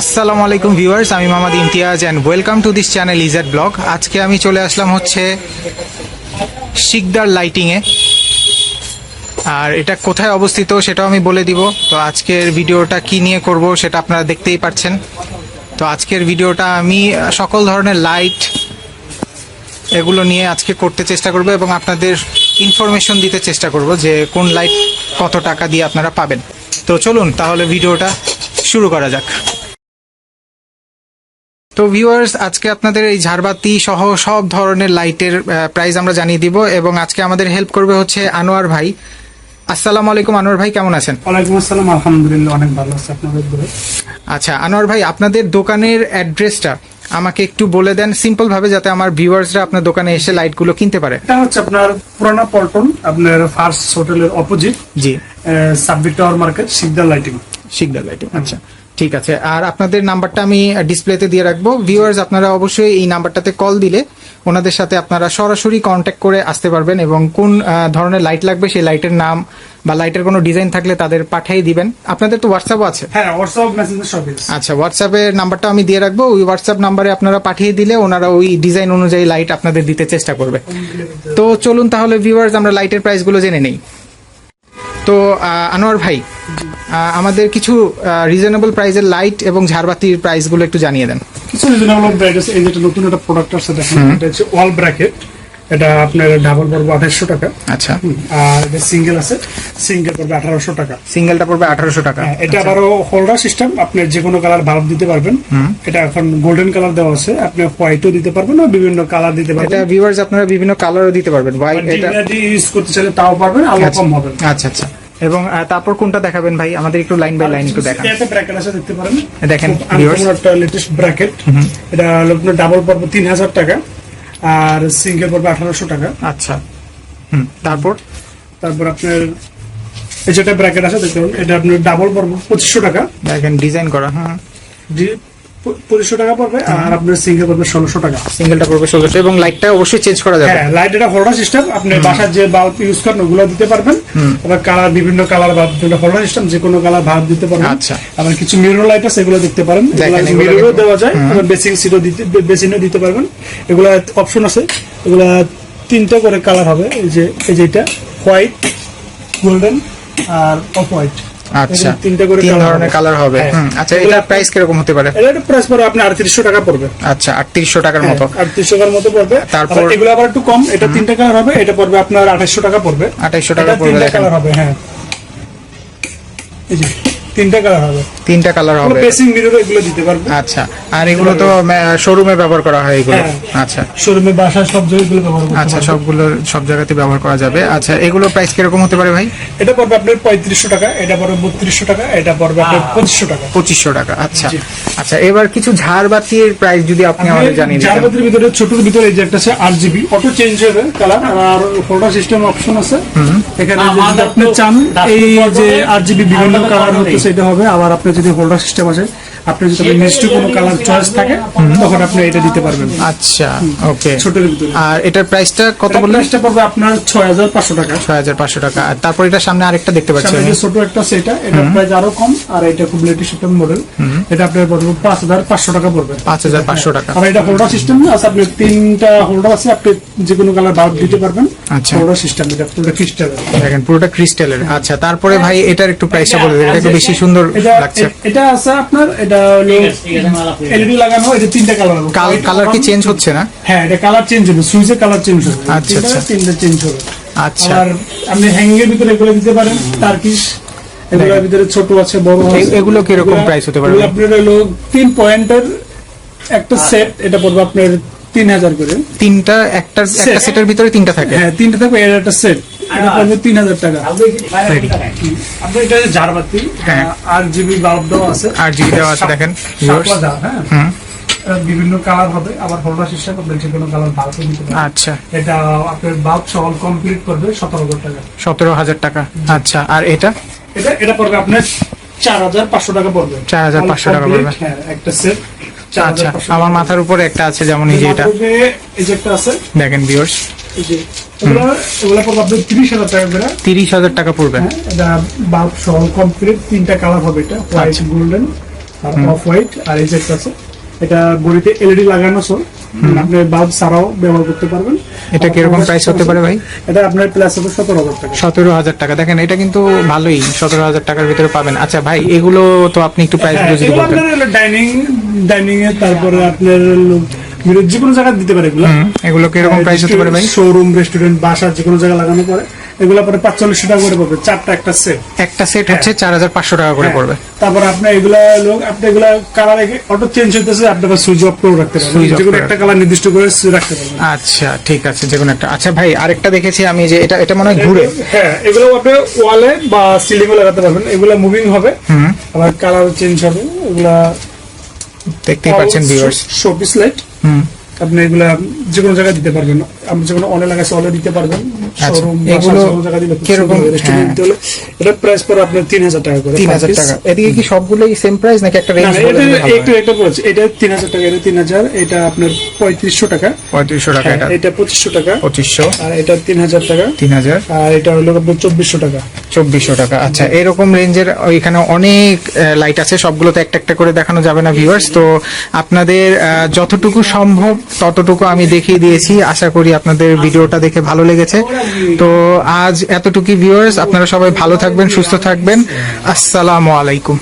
আসসালামু আলাইকুম ভিউয়ার্স, আমি Mohammad Imtiaz and welcome to this channel EZ blog আজকে আমি চলে আসলাম হচ্ছে শিকদার লাইটিংয়ে আর এটা কোথায় অবস্থিত সেটাও আমি বলে দিব। তো আজকের ভিডিওটা কি নিয়ে করব সেটা আপনারা দেখতেই পাচ্ছেন। তো আজকের ভিডিওটা আমি সকল ধরনের লাইট এগুলো নিয়ে আজকে করতে চেষ্টা করব এবং আপনাদের ইনফরমেশন দিতে চেষ্টা করব যে কোন লাইট কত টাকা দিয়ে আপনারা পাবেন। তো চলুন তাহলে ভিডিওটা শুরু করা যাক। তো ভিউয়ার্স আজকে আপনাদের এই ঝাড়বাতি সহ সব ধরনের লাইটের প্রাইস আমরা জানিয়ে দিব এবং আজকে আমাদের হেল্প করবে হচ্ছে আনোয়ার ভাই। আসসালামু আলাইকুম আনোয়ার ভাই কেমন আছেন? ওয়ালাইকুম আসসালাম আলহামদুলিল্লাহ অনেক ভালো আছে আপনাদের আচ্ছা আনোয়ার ভাই আপনাদের দোকানের অ্যাড্রেসটা আমাকে একটু বলে দেন সিম্পল ভাবে যাতে আমার ভিউয়ার্সরা আপনার দোকানে এসে লাইটগুলো কিনতে পারে। এটা হচ্ছে আপনার পুরানা পল্টন আপনার ফার্স্ট হোটেলের অপোজিট জি। Subject tower market Sikdar lighting Sikdar lighting আচ্ছা। ঠিক আছে আর আপনাদের নাম্বারটা আমি ডিসপ্লেতে দিয়ে রাখব। ভিউয়ার্স আপনারা অবশ্যই এই নাম্বারটাতে কল দিলে ওনাদের সাথে আপনারা সরাসরি কন্ট্যাক্ট করে আসতে পারবেন এবং কোন ধরনের লাইট লাগবে সেই লাইটের নাম বা লাইটের কোনো ডিজাইন থাকলে তাদের পাঠিয়ে দিবেন। আপনাদের তো হোয়াটসঅ্যাপও আছে? হ্যাঁ হোয়াটসঅ্যাপ মেসেঞ্জার সবই আছে। আচ্ছা হোয়াটসঅ্যাপের নাম্বারটা আমি দিয়ে রাখব। ওই হোয়াটসঅ্যাপ নাম্বারে আপনারা পাঠিয়ে দিলে ওনারা ওই ডিজাইন অনুযায়ী লাইট আপনাদের দিতে চেষ্টা করবে। তো চলুন তাহলে ভিউয়ার্স আমরা লাইটের প্রাইসগুলো জেনে নেই। তো আনোয়ার ভাই আমাদের কিছু রিজনেবল প্রাইসের লাইট এবং ঝাড়বাতির প্রাইসগুলো একটু জানিয়ে দেন। কিছু রিজনেবল ব্র্যাকেট আছে এই যেটা নতুন একটা প্রোডাক্ট আছে দেখেন এটা হচ্ছে ওয়াল ব্র্যাকেট এটা আপনার ডাবল পড়বে আঠাশশো টাকা। আচ্ছা। আর এটা সিঙ্গেল আছে সিঙ্গেল পড়বে আঠারোশো টাকা। সিঙ্গেলটা পড়বে আঠারোশো টাকা। হ্যাঁ, এটা আবারও হোল্ডার সিস্টেম আপনি যে কোনো কালার বাল্ব দিতে পারবেন। এটা এখন গোল্ডেন কালার দেওয়া আছে আপনি হোয়াইটও দিতে পারবেন বা বিভিন্ন কালার দিতে পারবেন। এটা ভিউয়ার্স আপনারা বিভিন্ন কালারও দিতে পারবেন। হোয়াইট এটা ইউজ করতে চাইলে তাও পারবেন আলো আচ্ছা। কম হবে। আচ্ছা আচ্ছা। এবং তারপর কোনটা দেখাবেন ভাই? আমাদের একটু লাইন বাই লাইন একটু দেখান। ব্র্যাকেট আছে দেখতে পারেন। দেখেন, একটা লেটেস্ট ব্র্যাকেট এটা হলো আপনার ডাবল পড়বে তিন হাজার টাকা। আর সিঙ্গেল পড়বে আঠারোশো টাকা। আচ্ছা। হুম তারপর? তারপর আপনার এই যেটা ব্র্যাকেট আছে দেখতে পারেন এটা আপনার ডাবল পড়বে পঁচিশশো টাকা। দেখেন ডিজাইন করা হ্যাঁ পঁচিশশো টাকা পড়বে আর আপনার সিঙ্গেল পড়বে ষোলোশো টাকা। সিঙ্গেলটা পড়বে ষোলোশো এবং লাইটটা অবশ্যই চেঞ্জ করা যাবে। হ্যাঁ লাইট এটা হোল্ডার সিস্টেম আপনি বাসার যে বাল্ব ইউজ করেন ওগুলো দিতে পারবেন। আবার কালার বিভিন্ন কালার বা বিভিন্ন হোল্ডার সিস্টেম যে কোনো কালার ভাব দিতে পারবেন। আচ্ছা। আবার কিছু মিরর লাইট আছে এগুলো দেখতে পারেন। এগুলো মিররও দেওয়া যায় আবার বেসিং সিটও দিতে বেসিনও দিতে পারবেন। এগুলা অপশন আছে। এগুলা তিনটা করে কালার হবে এই যে এই যেটা হোয়াইট গোল্ডেন আর অফ হোয়াইট আচ্ছা। তিনটা করে তিন ধরনের কালার হবে। হ্যাঁ। আচ্ছা এটা প্রাইস কীরকম হতে পারে? এটা প্রাইস পড়বে আপনি আটত্রিশশো টাকা পড়বে। আচ্ছা আটত্রিশশো টাকার মতো। আটত্রিশশো টাকার মতো পড়বে। তারপর- এগুলো আবার একটু কম এটা তিনটা কালার হবে এটা পড়বে আপনার আঠাশশো টাকা পড়বে। 2800 টাকা পড়বে, তিনটা কালার হবে হ্যাঁ। এই যে তিনটা কালার হবে। তিনটা কালার হবে। বেসিং মিরর এগুলো দিতে পারবে। আচ্ছা আর এগুলো তো শোরুমে ব্যবহার করা হয় এগুলো। হ্যাঁ। আচ্ছা। শোরুমে বাসায় সব জায়গায় এগুলো ব্যবহার করতে আচ্ছা সবগুলো সব জায়গাতে ব্যবহার করা যাবে। আচ্ছা এগুলো প্রাইস কীরকম হতে পারে ভাই? এটা পড়বে আপনার পঁয়ত্রিশশো টাকা এটা পড়বে বত্রিশশো টাকা এটা পড়বে আপনার পঁচিশশো টাকা। পঁচিশশো টাকা আচ্ছা। আচ্ছা এবার কিছু ঝাড়বাতির প্রাইস যদি আপনি আমাদের জানিয়ে দিতেন। জারবাতির ভিতরে ছোটর ভিতরে এই যে একটা আছে আট জিবি অটো চেঞ্জ হবে কালার আর হোল্ডার সিস্টেম অপশন আছে। এখানে যদি আপনি চান এই যে আট জিবি বিভিন্ন কালার হতে সেটা হবে আবার আপনার যদি হোল্ডার সিস্টেম আছে আপনি যদি নিশ্চয় কোনো কালার চয়েস থাকে তখন আপনি এটা দিতে পারবেন। আচ্ছা ওকে ছোটের ভিতরে আর এটার প্রাইসটা কত বললেন? প্রাইসটা পড়বে আপনার ছয় হাজার পাঁচশো টাকা। ছয় হাজার পাঁচশো টাকা। আর তারপর এটা সামনে আরেকটা দেখতে পাচ্ছি সামনে। ছোট একটা সেটা এটা প্রাইস আরও কম আর এটা খুব লেটেস্ট একটা মডেল এটা আপনার পড়বে পাঁচ হাজার পাঁচশো টাকা পড়বে। পাঁচ হাজার পাঁচশো টাকা। আর এটা হোল্ডার সিস্টেম আছে আপনি তিনটা হোল্ডার আছে আপনি যে কোনো কালার বাল্ব দিতে পারবেন। আচ্ছা। হোল্ডার সিস্টেম এটা পুরো ক্রিস্টাল দেখেন পুরোটা ক্রিস্টালের আচ্ছা তারপরে ভাই এটার একটু প্রাইসটা বলে দেন এটা একটু বেশি সুন্দর এটা লাগছে। এটা আছে আপনার এটা হলো এলইডি লাগানো এটা তিনটা কালার হবে। কালার কি চেঞ্জ হচ্ছে না? হ্যাঁ এটা কালার চেঞ্জ হবে সুইচের কালার চেঞ্জ হবে। আচ্ছা, আচ্ছা। তিনটা চেঞ্জ হবে। আচ্ছা। আর আপনি হ্যাঙ্গিং এর ভিতরে এগুলো দিতে পারেন টার্কিশ এগুলোর ভিতরে ছোট আছে বড় আছে। এগুলো কীরকম price হতে পারে? আপনার হলো তিন পয়েন্টের একটা সেট এটা পড়বে আপনার তিন হাজার করে। তিনটা একটা একটা সেটের ভিতরে তিনটা থাকে? হ্যাঁ তিনটা থাকবে এর একটা সেট এটা পড়বে তিন হাজার টাকা। আপনার এটা ঝাড়বাতি হ্যাঁ। আর জিবি বাল্ব আছে আর জিবি দেওয়া আছে দেখেন হ্যাঁ। বিভিন্ন কালার হবে আবার হোল্ডার সিস্টেম আপনি যে কোনো কালার বাল্ব নিতে পারেন। আচ্ছা। এটা আপনার বাল্ব সহ কমপ্লিট করবে সতেরো হাজার টাকা। সতেরো হাজার টাকা। আচ্ছা আর এটা? এটা এটা পড়বে আপনার চার হাজার পাঁচশো টাকা পড়বে। 4,500 টাকা পড়বে। হ্যাঁ একটা সেট আচ্ছা আমার মাথার উপরে একটা আছে যেমন এই যে এটা। এই যে একটা আছে দেখেন ভিউয়ার্স এই যে এগুলো এগুলো পড়বে আপনার তিরিশ হাজার টাকা করে। তিরিশ হাজার টাকা পড়বে। হ্যাঁ, এটা বাল্ব সহ কমপ্লিট তিনটা কালার হবে এটা হোয়াইট আচ্ছা। গোল্ডেন আর অফ হোয়াইট আর এই যে আছে এটা বডিতে এলইডি লাগানো আপনি বাল্ব ছাড়াও ব্যবহার করতে পারবেন। এটা কীরকম প্রাইস হতে পারে ভাই? এটা আপনার প্লাস হবে সতেরো হাজার টাকা। সতেরো হাজার টাকা। দেখেন এটা কিন্তু ভালোই সতেরো হাজার টাকার ভিতরে পাবেন। আচ্ছা ভাই এগুলো তো আপনি একটু প্রাইস হ্যাঁ, ডাইনিং ডাইনিং এ তারপরে আপনার হলো যে কোনো জায়গায় দিতে পারে এগুলো। এগুলো কীরকম প্রাইস হতে পারে ভাই। শোরুম রেস্টুরেন্ট বাসা যে কোনো জায়গায় লাগানো পরে এগুলো পরে পাঁচচল্লিশ টাকা করে পড়বে চারটা একটা সেট একটা সেট হচ্ছে চার হাজার পাঁচশো টাকা করে পড়বে। তারপর আপনি এগুলা লোক আপনি এগুলা কালার অটো চেঞ্জ হইতেছে আপনি আবার সুইচ অফ করে রাখতে পারবেন। যে কোনো একটা কালার নির্দিষ্ট করে রাখতে পারবেন। আচ্ছা ঠিক আছে যে কোনো একটা। আচ্ছা ভাই আরেকটা দেখেছি আমি যে এটা এটা মনে হয় ঘুরে। হ্যাঁ এগুলো আপনি ওয়ালে বা সিলিং এ লাগাতে পারবেন। এগুলা মুভিং হবে। আবার কালার চেঞ্জ হবে। এগুলা দেখতেই পাচ্ছেন ভিউয়ার্স শোপিস লাইট আপনি এগুলা যে কোনো জায়গায় দিতে পারবেন। আপনি যে কোনো অনে লাগাইছে অনে দিতে পারবেন শোরুম এগুলো কীরকম? রেস্টুরেন্ট হ্যাঁ। দিতে হলে এটা প্রাইস পড়ে আপনার তিন হাজার টাকা করে তিন হাজার টাকা। এদিকে কি সবগুলোই সেম প্রাইস নাকি একটা রেঞ্জ একটু একটা পড়েছে এটা তিন হাজার টাকা এটা তিন হাজার এটা আপনার পঁয়ত্রিশশো টাকা। পঁয়ত্রিশশো টাকা এটা। এটা পঁচিশশো টাকা। পঁচিশশো। আর এটা তিন হাজার টাকা। তিন হাজার। আর এটা হলো আপনার চব্বিশশো টাকা। চব্বিশশো টাকা। আচ্ছা এরকম রেঞ্জের ওইখানে অনেক লাইট আছে সবগুলোতে একটা একটা করে দেখানো যাবে না ভিউয়ার্স তো আপনাদের যতটুকু সম্ভব ততটুকু আমি দেখিয়ে দিয়েছি। আশা করি আপনাদের ভিডিওটা দেখে ভালো লেগেছে। তো আজ এতটুকু ভিউয়ার্স আপনারা সবাই ভালো থাকবেন, সুস্থ থাকবেন। আসসালামু আলাইকুম।